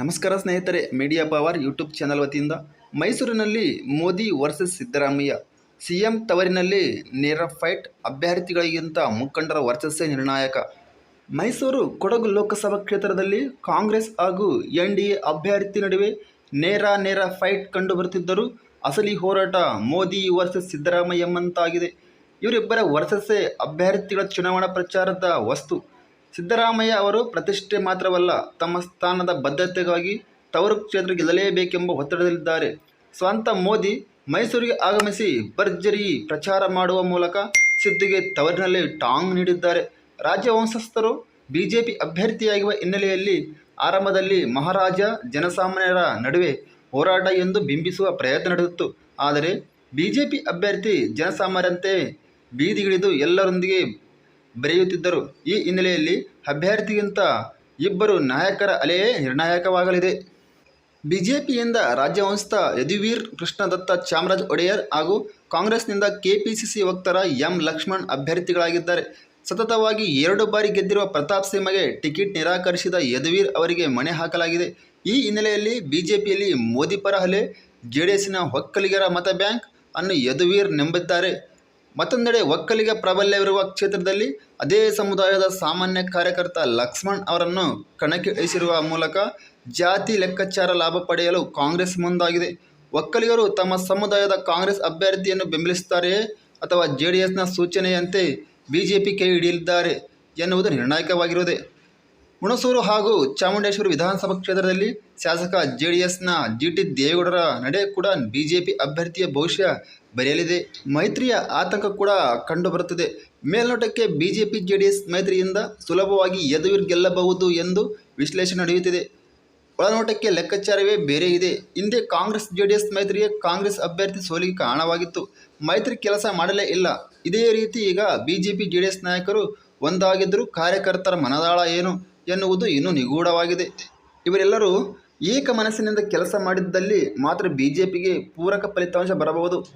ನಮಸ್ಕಾರ ಸ್ನೇಹಿತರೆ media power YouTube channel ವತಿಯಿಂದ ಮೈಸೂರಿನಲ್ಲಿ ಮೋದಿ ವರ್ಸಸ್ ಸಿದ್ದರಾಮಯ್ಯ. ಸಿಎಂ ತವರಿನಲ್ಲಿ ನೇರ ಫೈಟ್ ಅಭ್ಯರ್ಥಿಗಳಿಗಿಂತ ಮುಖಂಡರ ವರ್ಚಸ್ಸೇ ನಿರ್ಣಾಯಕ. ಮೈಸೂರು ಕೊಡಗು ಲೋಕಸಭಾ ಕ್ಷೇತ್ರದಲ್ಲಿ ಕಾಂಗ್ರೆಸ್ ಹಾಗೂ ಎನ್ ಡಿ ಎ ಅಭ್ಯರ್ಥಿ ನಡುವೆ ನೇರ ನೇರ ಫೈಟ್ ಕಂಡುಬರುತ್ತಿದ್ದರೂ ಅಸಲಿ ಹೋರಾಟ ಮೋದಿ ವರ್ಸಸ್ ಸಿದ್ದರಾಮಯ್ಯ ಎಂಬಂತಾಗಿದೆ ಇವರಿಬ್ಬರ ವರ್ಸಸ್ಸೇ ಅಭ್ಯರ್ಥಿಗಳ ಚುನಾವಣಾ ಪ್ರಚಾರದ ವಸ್ತು. ಸಿದ್ದರಾಮಯ್ಯ ಅವರು ಪ್ರತಿಷ್ಠೆ ಮಾತ್ರವಲ್ಲ, ತಮ್ಮ ಸ್ಥಾನದ ಬದ್ಧತೆಗಾಗಿ ತವರು ಕ್ಷೇತ್ರ ಗೆಲ್ಲಲೇಬೇಕೆಂಬ ಒತ್ತಡದಲ್ಲಿದ್ದಾರೆ. ಸ್ವಂತ ಮೋದಿ ಮೈಸೂರಿಗೆ ಆಗಮಿಸಿ ಭರ್ಜರಿ ಪ್ರಚಾರ ಮಾಡುವ ಮೂಲಕ ಸಿದ್ದುಗೆ ತವರಿನಲ್ಲಿ ಟಾಂಗ್ ನೀಡಿದ್ದಾರೆ. ರಾಜ್ಯ ವಂಶಸ್ಥರು ಬಿಜೆಪಿ ಅಭ್ಯರ್ಥಿಯಾಗಿರುವ ಹಿನ್ನೆಲೆಯಲ್ಲಿ ಆರಂಭದಲ್ಲಿ ಮಹಾರಾಜ ಜನಸಾಮಾನ್ಯರ ನಡುವೆ ಹೋರಾಟ ಎಂದು ಬಿಂಬಿಸುವ ಪ್ರಯತ್ನ ನಡೆದಿತ್ತು. ಆದರೆ ಬಿಜೆಪಿ ಅಭ್ಯರ್ಥಿ ಜನಸಾಮಾನ್ಯರಂತೆ ಬೀದಿಗಿಳಿದು ಎಲ್ಲರೊಂದಿಗೆ ಬೆರೆಯುತ್ತಿದ್ದರು. ಈ ಹಿನ್ನೆಲೆಯಲ್ಲಿ ಅಭ್ಯರ್ಥಿಗಿಂತ ಇಬ್ಬರು ನಾಯಕರ ಅಲೆಯೇ ನಿರ್ಣಾಯಕವಾಗಲಿದೆ. ಬಿಜೆಪಿಯಿಂದ ರಾಜ್ಯವಂಶಸ್ಥ ಯದುವೀರ್ ಕೃಷ್ಣದತ್ತ ಚಾಮರಾಜ್ ಒಡೆಯರ್ ಹಾಗೂ ಕಾಂಗ್ರೆಸ್ನಿಂದ ಕೆಪಿಸಿಸಿ ವಕ್ತಾರ ಎಂ ಲಕ್ಷ್ಮಣ್ ಅಭ್ಯರ್ಥಿಗಳಾಗಿದ್ದಾರೆ. ಸತತವಾಗಿ ಎರಡು ಬಾರಿ ಗೆದ್ದಿರುವ ಪ್ರತಾಪ್ ಸಿಂಹಗೆ ಟಿಕೆಟ್ ನಿರಾಕರಿಸಿದ ಯದುವೀರ್ ಅವರಿಗೆ ಮಣೆ ಹಾಕಲಾಗಿದೆ. ಈ ಹಿನ್ನೆಲೆಯಲ್ಲಿ ಬಿಜೆಪಿಯಲ್ಲಿ ಮೋದಿ ಪರ ಅಲೆ ಜೆಡಿಎಸ್ನ ಒಕ್ಕಲಿಗರ ಮತ ಬ್ಯಾಂಕ್ ಅನ್ನು ಯದುವೀರ್ ನಂಬಿದ್ದಾರೆ. ಮತ್ತೊಂದೆಡೆ ಒಕ್ಕಲಿಗ ಪ್ರಾಬಲ್ಯವಿರುವ ಕ್ಷೇತ್ರದಲ್ಲಿ ಅದೇ ಸಮುದಾಯದ ಸಾಮಾನ್ಯ ಕಾರ್ಯಕರ್ತ ಲಕ್ಷ್ಮಣ್ ಅವರನ್ನು ಕಣಕ್ಕೆ ಇಳಿಸಿರುವ ಮೂಲಕ ಜಾತಿ ಲೆಕ್ಕಾಚಾರ ಲಾಭ ಪಡೆಯಲು ಕಾಂಗ್ರೆಸ್ ಮುಂದಾಗಿದೆ. ಒಕ್ಕಲಿಗರು ತಮ್ಮ ಸಮುದಾಯದ ಕಾಂಗ್ರೆಸ್ ಅಭ್ಯರ್ಥಿಯನ್ನು ಬೆಂಬಲಿಸುತ್ತಾರೆಯೇ ಅಥವಾ ಜೆ ಡಿ ಎಸ್ನ ಸೂಚನೆಯಂತೆ ಬಿಜೆಪಿ ಕೈ ಹಿಡಿಯಲಿದ್ದಾರೆ ಎನ್ನುವುದು ನಿರ್ಣಾಯಕವಾಗಿರುತ್ತದೆ ಹುಣಸೂರು ಹಾಗೂ ಚಾಮುಂಡೇಶ್ವರಿ ವಿಧಾನಸಭಾ ಕ್ಷೇತ್ರದಲ್ಲಿ ಶಾಸಕ ಜೆ ಡಿ ಎಸ್ನ ಜಿ ಟಿ ದೇವೇಗೌಡರ ನಡೆ ಕೂಡ ಬಿಜೆಪಿ ಅಭ್ಯರ್ಥಿಯ ಭವಿಷ್ಯ ಬರೆಯಲಿದೆ. ಮೈತ್ರಿಯ ಆತಂಕ ಕೂಡ ಕಂಡುಬರುತ್ತದೆ. ಮೇಲ್ನೋಟಕ್ಕೆ ಬಿಜೆಪಿ ಜೆ ಡಿ ಎಸ್ ಮೈತ್ರಿಯಿಂದ ಸುಲಭವಾಗಿ ಯದುವೀರ್ ಗೆಲ್ಲಬಹುದು ಎಂದು ವಿಶ್ಲೇಷಣೆ ನಡೆಯುತ್ತಿದೆ. ಒಳನೋಟಕ್ಕೆ ಲೆಕ್ಕಾಚಾರವೇ ಬೇರೆ ಇದೆ. ಹಿಂದೆ ಕಾಂಗ್ರೆಸ್ ಜೆ ಡಿ ಎಸ್ ಮೈತ್ರಿಗೆ ಕಾಂಗ್ರೆಸ್ ಅಭ್ಯರ್ಥಿ ಸೋಲಿಗೆ ಕಾರಣವಾಗಿತ್ತು. ಮೈತ್ರಿ ಕೆಲಸ ಮಾಡಲೇ ಇಲ್ಲ. ಇದೇ ರೀತಿ ಈಗ ಬಿಜೆಪಿ ಜೆ ಡಿ ಎಸ್ ನಾಯಕರು ಒಂದಾಗಿದ್ದರೂ ಕಾರ್ಯಕರ್ತರ ಮನದಾಳ ಏನು? ಎನ್ನುವುದು ಇನ್ನೂ ನಿಗೂಢವಾಗಿದೆ. ಇವರೆಲ್ಲರೂ ಏಕ ಮನಸ್ಸಿನಿಂದ ಕೆಲಸ ಮಾಡಿದ್ದಲ್ಲಿ ಮಾತ್ರ ಬಿಜೆಪಿಗೆ ಪೂರಕ ಫಲಿತಾಂಶ ಬರಬಹುದು.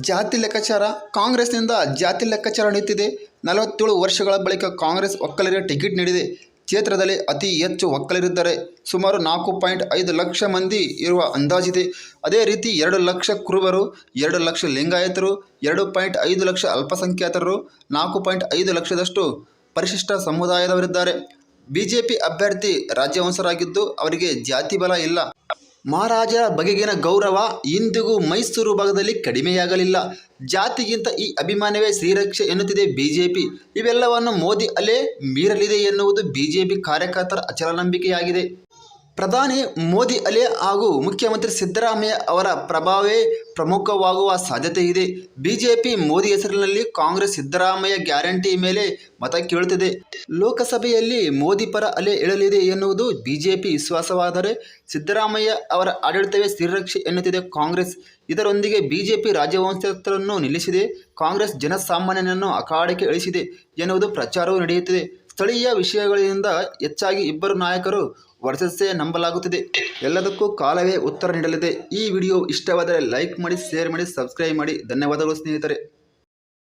ಜಾತಿ ಲೆಕ್ಕಾಚಾರ ಕಾಂಗ್ರೆಸ್ನಿಂದ ಜಾತಿ ಲೆಕ್ಕಾಚಾರ ನಡೆಯುತ್ತಿದೆ. ನಲವತ್ತೇಳು ವರ್ಷಗಳ ಬಳಿಕ ಕಾಂಗ್ರೆಸ್ ಒಕ್ಕಲಿಗರ ಟಿಕೆಟ್ ನೀಡಿದೆ. ಕ್ಷೇತ್ರದಲ್ಲಿ ಅತಿ ಹೆಚ್ಚು ಒಕ್ಕಲಿರಿದ್ದಾರೆ ಸುಮಾರು ನಾಲ್ಕು ಪಾಯಿಂಟ್ ಐದು ಲಕ್ಷ ಮಂದಿ ಇರುವ ಅಂದಾಜಿದೆ. ಅದೇ ರೀತಿ ಎರಡು ಲಕ್ಷ ಕುರುಬರು, ಎರಡು ಲಕ್ಷ ಲಿಂಗಾಯತರು, ಎರಡು ಪಾಯಿಂಟ್ ಐದು ಲಕ್ಷ ಅಲ್ಪಸಂಖ್ಯಾತರು, ನಾಲ್ಕು ಪಾಯಿಂಟ್ ಐದು ಲಕ್ಷದಷ್ಟು ಪರಿಶಿಷ್ಟ ಸಮುದಾಯದವರಿದ್ದಾರೆ. ಬಿಜೆಪಿ ಅಭ್ಯರ್ಥಿ ರಾಜ್ಯವಂಶರಾಗಿದ್ದು ಅವರಿಗೆ ಜಾತಿ ಬಲ ಇಲ್ಲ. ಮಹಾರಾಜರ ಬಗೆಗಿನ ಗೌರವ ಇಂದಿಗೂ ಮೈಸೂರು ಭಾಗದಲ್ಲಿ ಕಡಿಮೆಯಾಗಲಿಲ್ಲ. ಜಾತಿಗಿಂತ ಈ ಅಭಿಮಾನವೇ ಶ್ರೀರಕ್ಷೆ ಎನ್ನುತ್ತಿದೆ ಬಿಜೆಪಿ. ಇವೆಲ್ಲವನ್ನು ಮೋದಿ ಅಲೆ ಮೀರಲಿದೆ ಎನ್ನುವುದು ಬಿಜೆಪಿ ಕಾರ್ಯಕರ್ತರ ಅಚಲ ನಂಬಿಕೆಯಾಗಿದೆ. ಪ್ರಧಾನಿ ಮೋದಿ ಅಲೆ ಹಾಗೂ ಮುಖ್ಯಮಂತ್ರಿ ಸಿದ್ದರಾಮಯ್ಯ ಅವರ ಪ್ರಭಾವವೇ ಪ್ರಮುಖವಾಗುವ ಸಾಧ್ಯತೆ ಇದೆ. ಬಿಜೆಪಿ ಮೋದಿ ಹೆಸರಿನಲ್ಲಿ ಕಾಂಗ್ರೆಸ್ ಸಿದ್ದರಾಮಯ್ಯ ಗ್ಯಾರಂಟಿ ಮೇಲೆ ಮತ ಕೇಳುತ್ತಿದೆ. ಲೋಕಸಭೆಯಲ್ಲಿ ಮೋದಿ ಪರ ಅಲೆ ಇಳಲಿದೆ ಎನ್ನುವುದು ಬಿಜೆಪಿ ವಿಶ್ವಾಸವಾದರೆ ಸಿದ್ದರಾಮಯ್ಯ ಅವರ ಆಡಳಿತವೇ ಸ್ಥಿರರಕ್ಷೆ ಎನ್ನುತ್ತಿದೆ ಕಾಂಗ್ರೆಸ್. ಇದರೊಂದಿಗೆ ಬಿಜೆಪಿ ರಾಜ್ಯವಂಶಸ್ಥರನ್ನು ನಿಲ್ಲಿಸಿದೆ. ಕಾಂಗ್ರೆಸ್ ಜನಸಾಮಾನ್ಯನನ್ನು ಅಖಾಡಕ್ಕೆ ಇಳಿಸಿದೆ ಎನ್ನುವುದು ಪ್ರಚಾರವೂ ನಡೆಯುತ್ತಿದೆ. ಸ್ಥಳೀಯ ವಿಷಯಗಳಿಂದ ಹೆಚ್ಚಾಗಿ ಇಬ್ಬರು ನಾಯಕರು ವರ್ಚಸ್ಸೇ ನಂಬಲಾಗುತ್ತಿದೆ. ಎಲ್ಲದಕ್ಕೂ ಕಾಲವೇ ಉತ್ತರ ನೀಡಲಿದೆ. ಈ ವಿಡಿಯೋ ಇಷ್ಟವಾದರೆ ಲೈಕ್ ಮಾಡಿ, ಶೇರ್ ಮಾಡಿ, ಸಬ್ಸ್ಕ್ರೈಬ್ ಮಾಡಿ. ಧನ್ಯವಾದಗಳು ಸ್ನೇಹಿತರೆ.